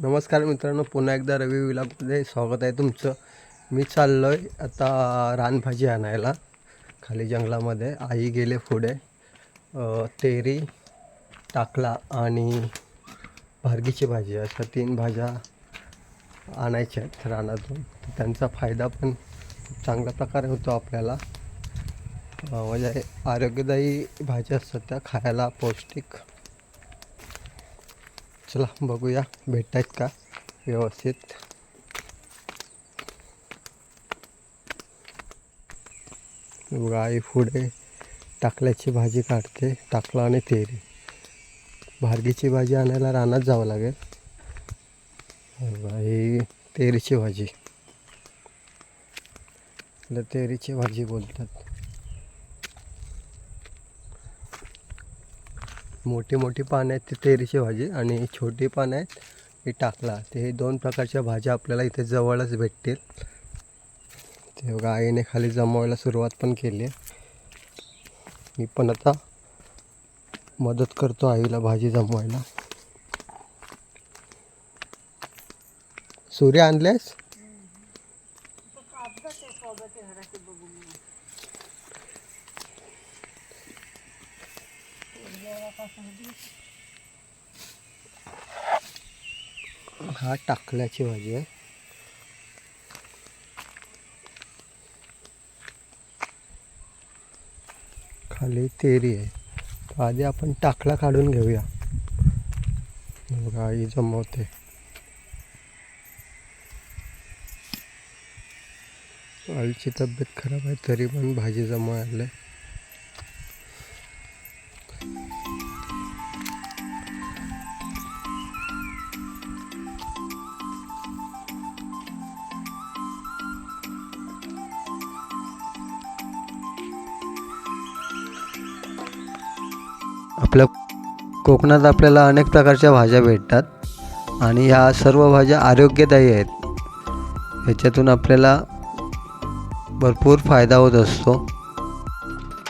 नमस्कार मित्रांनो पुन्हा एकदा रवी विलामध्ये स्वागत आहे तुमचं. मी चाललो आहे आता रानभाजी आणायला खाली जंगलामध्ये. आई गेले पुढे. तेरी टाकला आणि भारगीची भाजी. अशा तीन भाज्या आणायच्या आहेत रानातून. त्यांचा फायदा पण चांगल्या प्रकारे होतो आपल्याला. म्हणजे आरोग्यदायी भाज्या असतात त्या खायला पौष्टिक. चला बघूया. भेटत आहेत का? व्यवस्थित. बघा आई पुढे टाकल्याची भाजी काढते. टाकला आणि तेरी भारगीची भाजी आणायला रानात जावं लागेल. ही तेरीची भाजी. तेरीची भाजी बोलतात. मोठी मोठी पानं आहेत ते तेरीची भाजी आणि छोटी पानं आहेत ते टाकला. ते हे दोन प्रकारच्या भाज्या आपल्याला इथे जवळच भेटतील. ते बघा आईने खाली जमवायला सुरुवात पण केली आहे. मी पण आता मदत करतो आईला भाजी जमवायला. सूर्य आणलेस हा टाकल्याची भाजी आहे. खाली तेरी आहे. आधी आपण टाकला काढून घेऊया. बघा आई जमवते. आईची तब्येत खराब आहे तरी पण भाजी जमवायला आपल्या कोकणात आपल्याला अनेक प्रकारच्या भाज्या भेटतात आणि ह्या सर्व भाज्या आरोग्यदायी आहेत. ह्याच्यातून आपल्याला भरपूर फायदा होत असतो.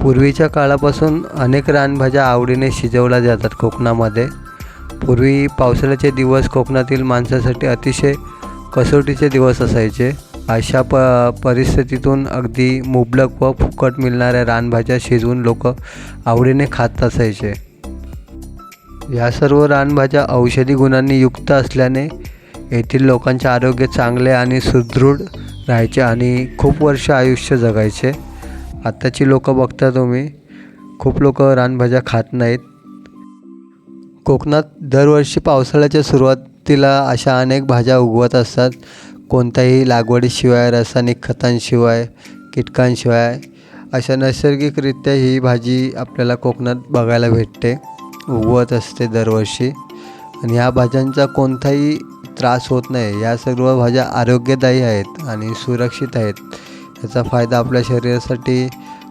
पूर्वीच्या काळापासून अनेक रानभाज्या आवडीने शिजवल्या जातात कोकणामध्ये. पूर्वी पावसाळ्याचे दिवस कोकणातील माणसासाठी अतिशय कसोटीचे दिवस असायचे. अशा प परिस्थितीतून अगदी मुबलक व फुकट मिळणाऱ्या रानभाज्या शिजवून लोक आवडीने खात असायचे. या सर्व रानभाज्या औषधी गुणांनी युक्त असल्याने येथील लोकांचे आरोग्य चांगले आणि सुदृढ राहायचे आणि खूप वर्ष आयुष्य जगायचे. आत्ताची लोक बघता तुम्ही खूप लोक रानभाज्या खात नाहीत. कोकणात दरवर्षी पावसाळ्याच्या सुरुवातीला अशा अनेक भाज्या उगवत असतात. कोणत्याही लागवडीशिवाय रासायनिक खतांशिवाय कीटकांशिवाय अशा नैसर्गिकरित्या ही भाजी आपल्याला कोकणात बघायला भेटते उगवत असते दरवर्षी. आणि ह्या भाज्यांचा कोणताही त्रास होत नाही. या सर्व भाज्या आरोग्यदायी आहेत आणि सुरक्षित आहेत. याचा फायदा आपल्या शरीरासाठी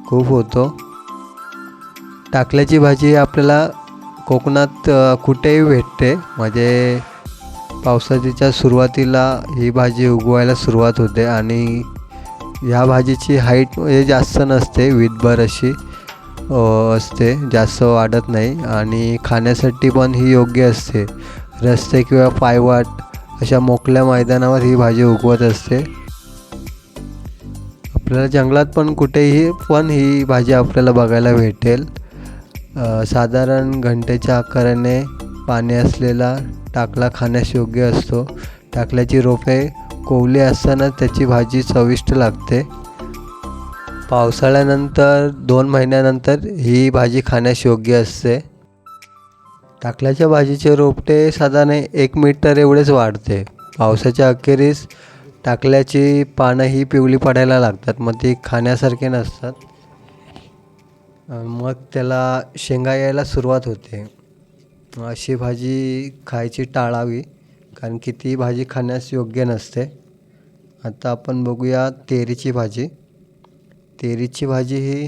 खूप होतो. टाकल्याची भाजी आपल्याला कोकणात कुठेही भेटते. म्हणजे पावसाळ्याच्या सुरुवातीला ही भाजी उगवायला सुरुवात होते आणि ह्या भाजीची हाईट म्हणजे जास्त नसते विदभर अशी असते जास्त वाढत नाही आणि खाण्यासाठी पण ही योग्य असते. रस्ते किंवा पायवाट अशा मोकळ्या मैदानावर ही भाजी उगवत असते. आपल्याला जंगलात पण कुठेही पण ही भाजी आपल्याला बघायला भेटेल. साधारण घंटेच्या आकाराने पाणी असलेला टाकला खाण्यास योग्य असतो. टाकल्याची रोपे कोवली असताना त्याची भाजी चविष्ट लागते. पावसाळ्यानंतर दोन महिन्यानंतर ही भाजी खाण्यास योग्य असते. टाकल्याच्या भाजीचे रोपटे साधारण एक मीटर एवढेच वाढते. पावसाच्या अखेरीस टाकल्याची पानं ही पिवळी पडायला लागतात मग ती खाण्यासारखे नसतात. मग त्याला शेंगा यायला सुरुवात होते. अशी भाजी खायची टाळावी कारण की ती भाजी खाण्यास योग्य नसते. आता आपण बघूया तेरीची भाजी. तेरीची भाजी ही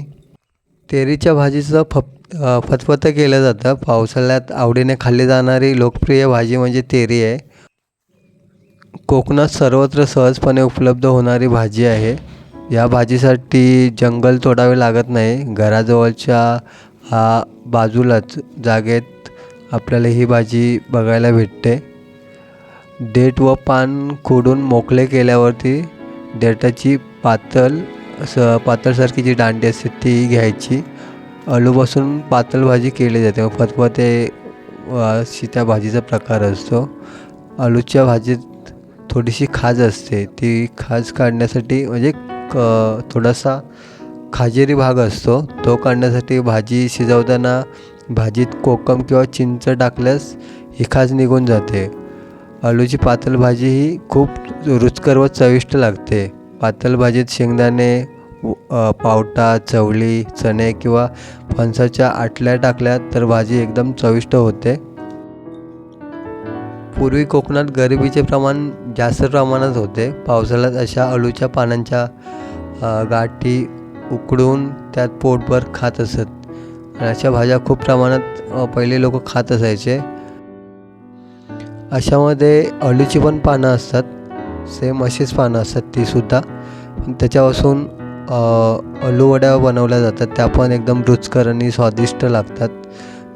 तेरीच्या भाजीचं फप फतफत फतफतं केलं जातं. पावसाळ्यात आवडीने खाल्ली जाणारी लोकप्रिय भाजी म्हणजे तेरी आहे. कोकणात सर्वत्र सहजपणे उपलब्ध होणारी भाजी आहे. या भाजीसाठी जंगल तोडावे लागत नाही. घराजवळच्या बाजूलाच जागेत आपल्याला ही भाजी बघायला भेटते. देठ व पान खोडून मोकळे केल्यावरती देठाची पातळ स पातळसारखी जी दांडी असते ती घ्यायची. अळूपासून पातळ भाजी केली जाते. फतफते अशी त्या भाजीचा प्रकार असतो. अळूच्या भाजीत थोडीशी खाज असते. ती खाज काढण्यासाठी म्हणजे क थोडासा खाजेरी भाग असतो. तो काढण्यासाठी भाजी शिजवताना भाजीत कोकम किंवा चिंच टाकल्यास ही निघून जाते. आलूची पातळ भाजी ही खूप रुचकर व चविष्ट लागते. पातळ भाजीत शेंगदाणे पावटा चवळी चणे किंवा फणसाच्या आटल्या टाकल्या तर भाजी एकदम चविष्ट होते. पूर्वी कोकणात गरिबीचे प्रमाण जास्त प्रमाणात होते. पावसाळ्यात अशा अळूच्या पानांच्या गाठी उकडून त्यात पोटभर खात असत. अशा भाज्या खूप प्रमाणात पहिले लोक खात असायचे. अशामध्ये अळूची पण पानं असतात. सेम अशीच पानं असतात तीसुद्धा त्याच्यापासून अळू वड्या बनवल्या जातात. त्या पण एकदम रुचकर आणि स्वादिष्ट लागतात.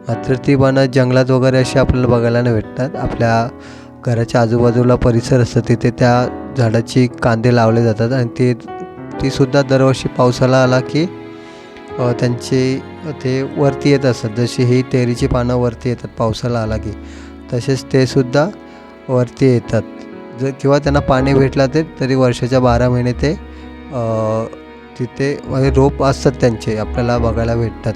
मात्र ती पानं जंगलात वगैरे अशी आपल्याला बघायला नाही भेटतात. आपल्या घराच्या आजूबाजूला परिसर असतं. तिथे त्या झाडाची कांदे लावले जातात. आणि ते तीसुद्धा दरवर्षी पावसाला आला की त्यांचे ते वरती येत असतात जशी ही तेरीची पानं वरती येतात पावसाला आला की तसेच ते सुद्धा वरती येतात. जर किंवा त्यांना पाणी भेटलं ते तरी वर्षाच्या बारा महिने ते तिथे म्हणजे रोप असतात त्यांचे आपल्याला बघायला भेटतात.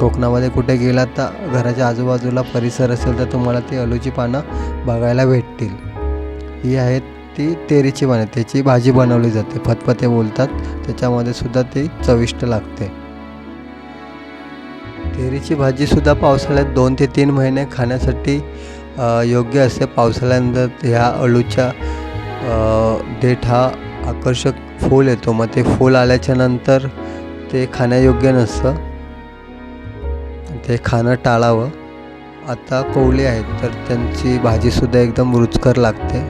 कोकणामध्ये कुठे गेलात तर घराच्या आजूबाजूला परिसर असेल तर तुम्हाला ती अलूची पानं बघायला भेटतील. ही आहेत ती तेरीची पानं. त्याची भाजी बनवली जाते. फतफते बोलतात. त्याच्यामध्ये सुद्धा ती चविष्ट लागते. कैरीची भाजीसुद्धा पावसाळ्यात दोन ते तीन महिने खाण्यासाठी योग्य असते पावसाळ्यानंतर ह्या अळूच्या देठ हा आकर्षक फूल येतो. मग ते फूल आल्याच्यानंतर ते खाण्यायोग्य नसतं. ते खाणं टाळावं. आता कोवळी आहेत तर त्यांची भाजीसुद्धा एकदम रुचकर लागते.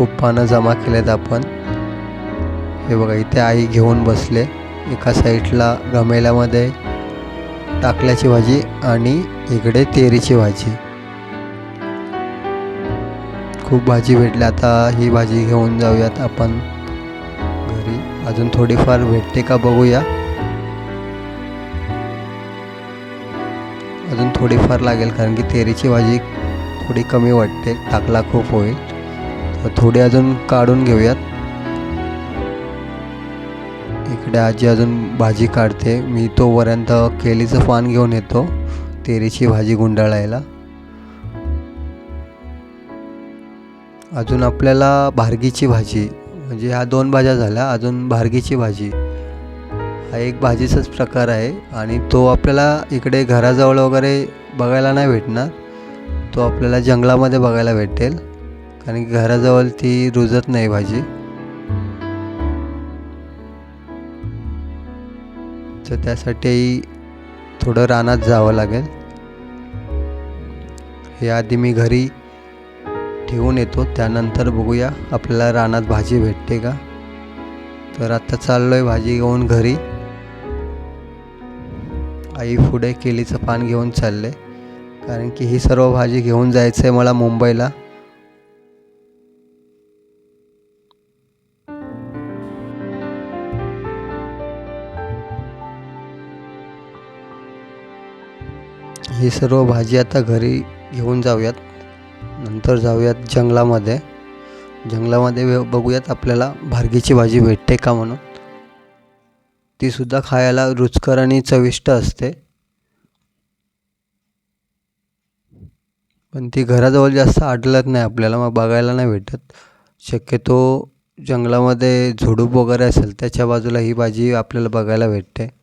खूप पानं जमा केलेत आपण. हे बघा इथे आई घेऊन बसले. एका साईडला गमेल्यामध्ये टाकल्याची भाजी आणि इकडे तेरीची भाजी. खूप भाजी भेटली. आता ही भाजी घेऊन जाऊयात आपण घरी. अजून थोडीफार भेटते का बघूया. अजून थोडीफार लागेल कारण की तेरीची भाजी थोडी कमी वाटते. टाकला खूप होईल. थोडी अजून काढून घेऊयात. इकडे आजी अजून भाजी काढते. मी तोपर्यंत केलीचं पान घेऊन येतो तेरीची भाजी गुंडाळायला. अजून आपल्याला भारगीची भाजी म्हणजे ह्या दोन भाज्या झाल्या अजून भारगीची भाजी. हा एक भाजीचाच प्रकार आहे आणि तो आपल्याला इकडे घराजवळ वगैरे बघायला नाही भेटणार. तो आपल्याला जंगलामध्ये बघायला भेटेल. कारण की घराजवळ ती रुजत नाही भाजी. तर त्यासाठी थोडं रानात जावं लागेल. हे आधी मी घरी ठेवून येतो. त्यानंतर बघूया आपल्याला रानात भाजी भेटते का? तर आत्ता चाललो आहे भाजी घेऊन घरी. आई पुढे केलीचं पान घेऊन चालले. कारण की ही सर्व भाजी घेऊन जायचं आहे मला मुंबईला. ही सर्व भाजी आता घरी घेऊन जाऊयात. नंतर जाऊयात जंगलामध्ये. जंगलामध्ये बघूयात आपल्याला भारगीची भाजी भेटते का म्हणून. तीसुद्धा खायला रुचकर आणि चविष्ट असते. पण ती घराजवळ जास्त आढळत नाही आपल्याला मग बघायला नाही भेटत. शक्यतो जंगलामध्ये झुडूप वगैरे असेल त्याच्या बाजूला ही भाजी आपल्याला बघायला भेटते.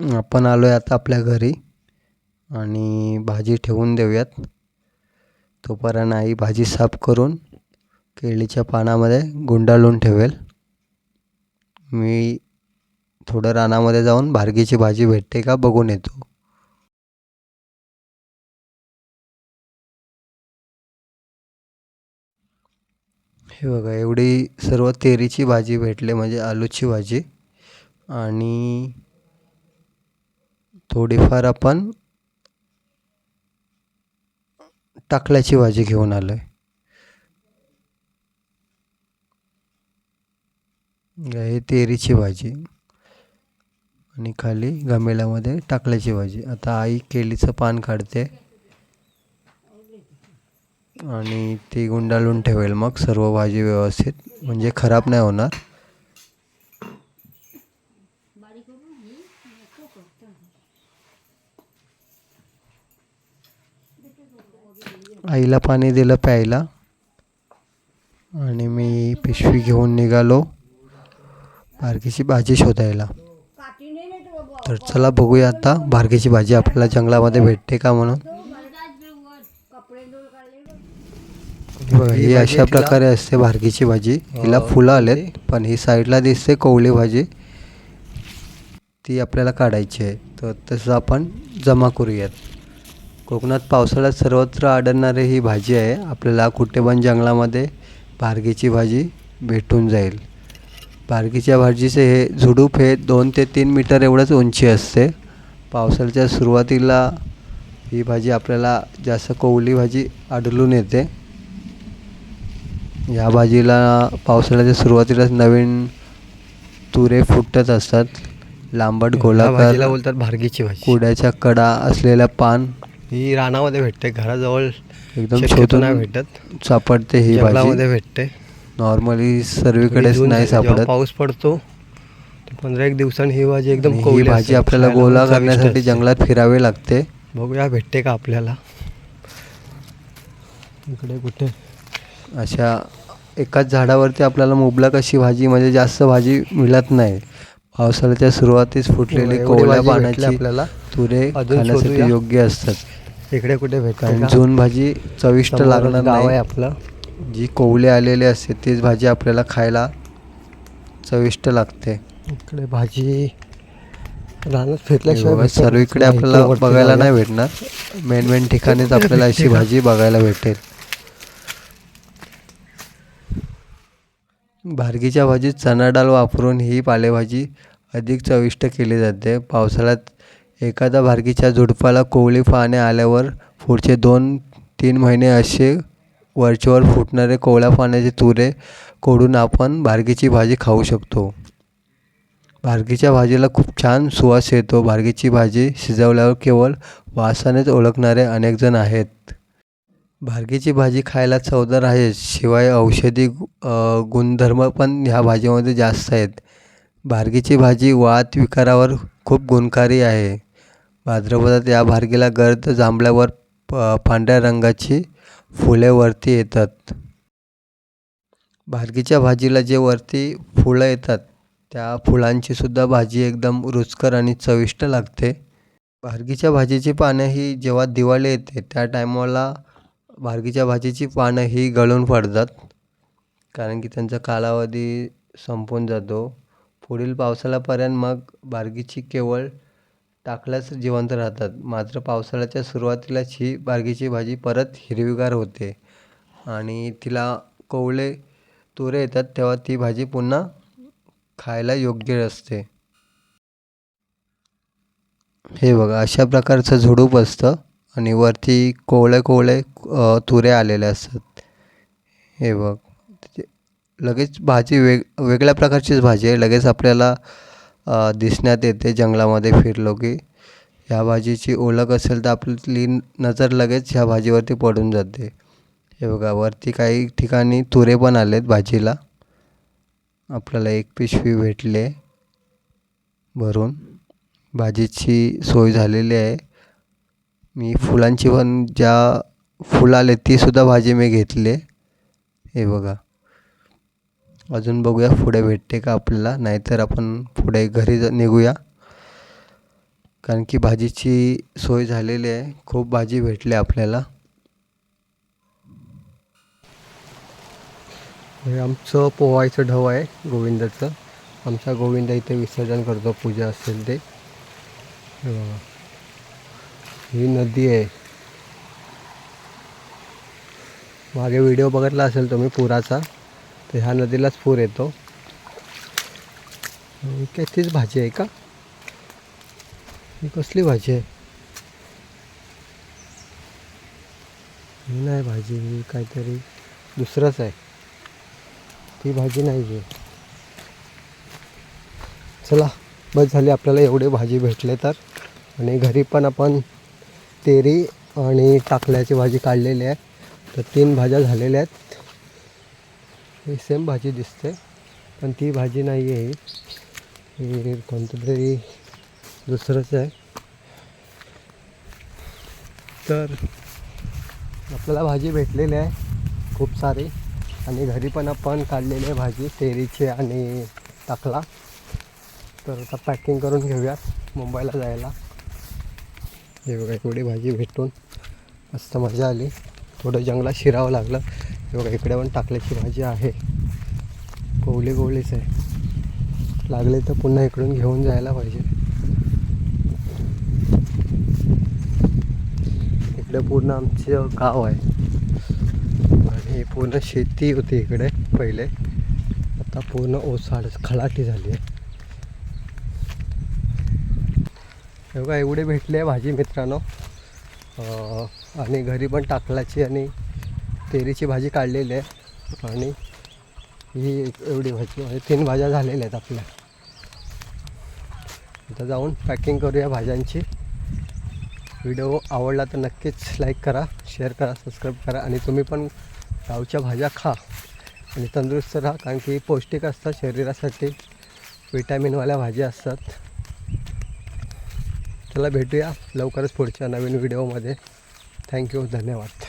आपण आलो आहे आता आपल्या घरी आणि भाजी ठेवून देऊयात. तोपर्यंत आई भाजी साफ करून केळीच्या पानामध्ये गुंडाळून ठेवेल. मी थोडं रानामध्ये जाऊन भारगीची भाजी भेटते का बघून येतो. हे बघा एवढी सर्व तेरीची भाजी भेटले म्हणजे आलूची भाजी. आणि थोडीफार आपण टाकल्याची भाजी घेऊन आलो आहे हे तेरीची भाजी आणि खाली गमेल्यामध्ये टाकल्याची भाजी. आता आई केळीचं पान काढते आणि ती गुंडाळून ठेवेल मग. सर्व भाजी व्यवस्थित म्हणजे खराब नाही होणार. आईला पाणी दिलं प्यायला. आणि मी पिशवी घेऊन निघालो. बारकीची भाजी शोधायला. तर चला बघूया आता बारकीची भाजी आपल्याला जंगलामध्ये भेटते का म्हणून. ही अशा प्रकारे असते बारकीची भाजी. हिला फुलं आलेत पण ही साईडला दिसते कोवळी भाजी. ती आपल्याला काढायची आहे. तर तसं आपण जमा करूयात. कोकणात पावसाळ्यात सर्वत्र आढळणारी ही भाजी आहे. आपल्याला कुठे पण जंगलामध्ये बारकीची भाजी भेटून जाईल. बारकीच्या भाजीचे हे झुडूप हे दोन ते तीन मीटर एवढंच उंची असते. पावसाळ्याच्या सुरुवातीला ही भाजी आपल्याला जास्त कोवली भाजी आढळून येते. या भाजीला पावसाळ्याच्या सुरुवातीलाच नवीन तुरे फुटत असतात. लांबट या भाजीला बोलतात भारगीची भाजी. कुड्याच्या कडा असलेल्या पान ही रानामध्ये भेटते घराजवळ एकदम नाही शोधून भेटत. सापडते ही जंगलामध्ये भाजी भेटते नॉर्मली सर्वीकडेच नाही सापडत. पाऊस पडतो पंधरा एक दिवसांनी ही भाजी एकदम ही भाजी. आपल्याला गोला करण्यासाठी. जंगलात फिरावे लागते. बघूया भेटते का आपल्याला? इकडे कुठे? अशा एकाच झाडावरती आपल्याला मुबलक अशी भाजी म्हणजे जास्त भाजी मिळत नाही. पावसाळ्याच्या सुरुवातीस फुटलेली कोवळ्या पानाची आपल्याला. तुरे खाण्यासाठी. योग्य असतात. इकडे कुठे भेटते कारण का? जून भाजी चविष्ट लागणार गाव आहे आपलं जी कोवळे आलेली असते तीच भाजी आपल्याला खायला चविष्ट लागते इकडे भाजी रानात फिरल्याशिवाय भेटत सर्वीकडे. आपल्याला बघायला. नाही भेटणार मेन मेन ठिकाणीच आपल्याला अशी? भाजी बघायला भेटेल भारगीच्या भाजीत चणा डाळ वापरून ही पालेभाजी अधिक चविष्ट केली जाते पावसाळ्यात एखाद्या भारकीच्या झुडपाला कोवळी पाने आल्यावर पुढचे दोन तीन महिने असे वरचेवर फुटणारे कोवळ्या पाण्याचे तुरे कोडून आपण भारकीची भाजी खाऊ शकतो. भारकीच्या भाजीला खूप छान सुवास येतो. भारकीची भाजी शिजवल्यावर केवळ वासानेच ओळखणारे अनेकजण आहेत. भारकीची भाजी खायला चवदार आहे. शिवाय औषधी गुणधर्म पण ह्या भाजीमध्ये जास्त आहेत. भारकीची भाजी वात विकारावर खूप गुणकारी आहे. भाद्रपदात या भारगीला गर्द जांभल्यावर प- पांढऱ्या रंगाची फुले वरती येतात. भारगीच्या भाजीला जे वरती फुलं येतात त्या फुलांचीसुद्धा भाजी एकदम रुचकर आणि चविष्ट लागते. भारगीच्या भाजीची पानं ही जेव्हा दिवाळी येते त्या टायमाला भारगीच्या भाजीची पानं ही गळून पडतात. कारण की त्यांचा कालावधी संपून जातो. पुढील पावसाळ्यापर्यंत मग बारगीची केवळ टाकल्याच जिवंत राहतात. मात्र पावसाळ्याच्या सुरुवातीलाच ही बारगीची भाजी परत हिरवीगार होते आणि तिला कोवळे तुरे येतात तेव्हा ती भाजी पुन्हा खायला योग्य असते. हे बघा अशा प्रकारचं झुडूप असतं आणि वरती कोवळे कोवळे तुरे आलेले असतात. हे बघ लगेच भाजी वेग वेगळ्या प्रकारचीच भाजी आहे. लगेच आपल्याला दिसण्यात येते जंगलामध्ये फिरलो की. ह्या भाजीची ओळख असेल तर आपली नजर लगेच ह्या भाजीवरती पडून जाते. हे बघा वरती काही ठिकाणी तुरे पण आलेत भाजीला. आपल्याला एक पिशवी भेटली आहे. भरून. भाजीची सोय झालेली आहे. मी फुलांची पण ज्या फुलं आले तीसुद्धा भाजी मी घेतली आहे. हे बघा. अजून बघूया पुढे भेटते का आपल्याला. नाहीतर आपण पुढे घरी ज- निघूया. कारण की भाजीची सोय झालेली आहे. खूप भाजी भेटली आपल्याला. हे आमचं पोहायचं ढव आहे गोविंदाचं. आमचा गोविंद इथे विसर्जन करतो. पूजा असेल ते. ही नदी आहे. मागे व्हिडिओ बघितला असेल तुम्ही पुराचा. तर ह्या नदीलाच पूर येतो. काय तीच भाजी आहे का? ही कसली भाजी आहे? नाही भाजी ही काहीतरी दुसरंच आहे. ती भाजी नाही आहे. चला बस झाली आपल्याला एवढे भाजी भेटले तर. आणि घरी पण आपण तेरी आणि टाकल्याची भाजी काढलेली आहे. तर तीन भाज्या झालेल्या आहेत. ही सेम भाजी दिसते पण ती भाजी नाही आहे ही. ही कोणतं तरी दुसरंच आहे. तर आपल्याला भाजी भेटलेली आहे खूप सारी. आणि घरी पण आपण काढलेली आहे भाजी तेरीची आणि टाकला तर आता पॅकिंग करून घेऊयात मुंबईला जायला. हे थोडी एवढी भाजी भेटून मस्त मजा आली. थोडं जंगलात शिरावं लागलं. हे बघा इकडे पण टाकल्याची भाजी आहे. कोवली कोवलीच आहे. लागले तर पुन्हा इकडून घेऊन जायला पाहिजे. इकडे पूर्ण आमचं गाव आहे. आणि पूर्ण शेती होती इकडे पहिले. आता पूर्ण ओसाड खलाटी झाली आहे. हे बघा एवढे भेटले भाजी मित्रांनो. आणि घरी पण टाकलाची आणि तेरीची भाजी काढलेली आहे. आणि ही एवढी भाजी म्हणजे तीन भाज्या झालेल्या आहेत आपल्या. आता जाऊन पॅकिंग करूया भाज्यांची. व्हिडिओ आवडला तर नक्कीच लाईक करा शेअर करा सबस्क्राईब करा आणि तुम्ही पण गावच्या भाज्या खा आणि तंदुरुस्त राहा. कारण की पौष्टिक असतात शरीरासाठी विटॅमिनवाल्या भाज्या असतात. चला भेटूया लवकरच पुढच्या नवीन व्हिडिओमध्ये थँक्यू धन्यवाद.